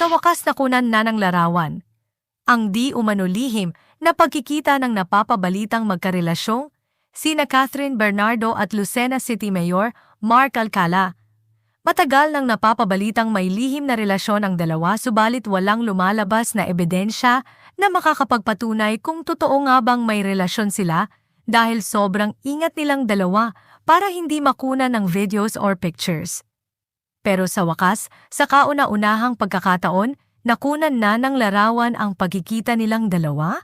Sa wakas nakunan na ng larawan. Ang di umanulihim na pagkikita ng napapabalitang magkarelasyong sina Catherine Bernardo at Lucena City Mayor Mark Alcala. Matagal nang napapabalitang may lihim na relasyon ang dalawa subalit walang lumalabas na ebidensya na makakapagpatunay kung totoo nga bang may relasyon sila dahil sobrang ingat nilang dalawa para hindi makunan ng videos or pictures. Pero sa wakas, sa kauna-unahang pagkakataon, nakunan na ng larawan ang pagkikita nilang dalawa?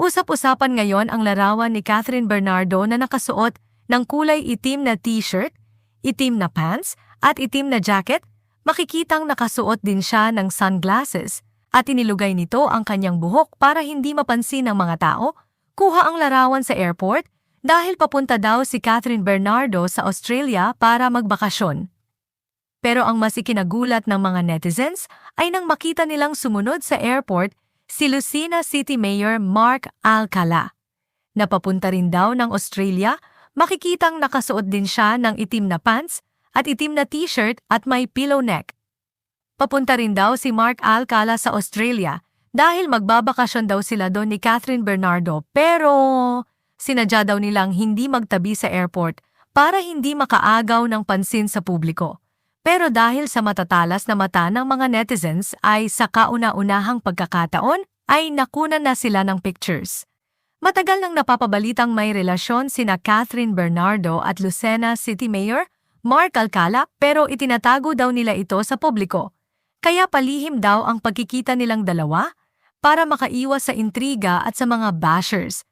Usap-usapan ngayon ang larawan ni Catherine Bernardo na nakasuot ng kulay itim na t-shirt, itim na pants, at itim na jacket, makikitang nakasuot din siya ng sunglasses at inilugay nito ang kanyang buhok para hindi mapansin ng mga tao. Kuha ang larawan sa airport dahil papunta daw si Catherine Bernardo sa Australia para magbakasyon. Pero ang mas ikinagulat ng mga netizens ay nang makita nilang sumunod sa airport si Lucena City Mayor Mark Alcala. Napapunta rin daw ng Australia, makikitang nakasuot din siya ng itim na pants at itim na t-shirt at may pillow neck. Papunta rin daw si Mark Alcala sa Australia dahil magbabakasyon daw sila doon ni Catherine Bernardo pero sinadya daw nilang hindi magtabi sa airport para hindi makaagaw ng pansin sa publiko. Pero dahil sa matatalas na mata ng mga netizens ay sa kauna-unahang pagkakataon ay nakunan na sila ng pictures. Matagal nang napapabalitang may relasyon sina Catherine Bernardo at Lucena City Mayor Mark Alcala pero itinatago daw nila ito sa publiko. Kaya palihim daw ang pagkikita nilang dalawa para makaiwas sa intriga at sa mga bashers.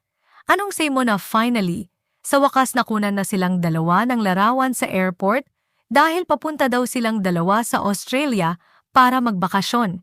Anong say mo na finally, sa wakas nakunan na silang dalawa ng larawan sa airport dahil papunta daw silang dalawa sa Australia para magbakasyon.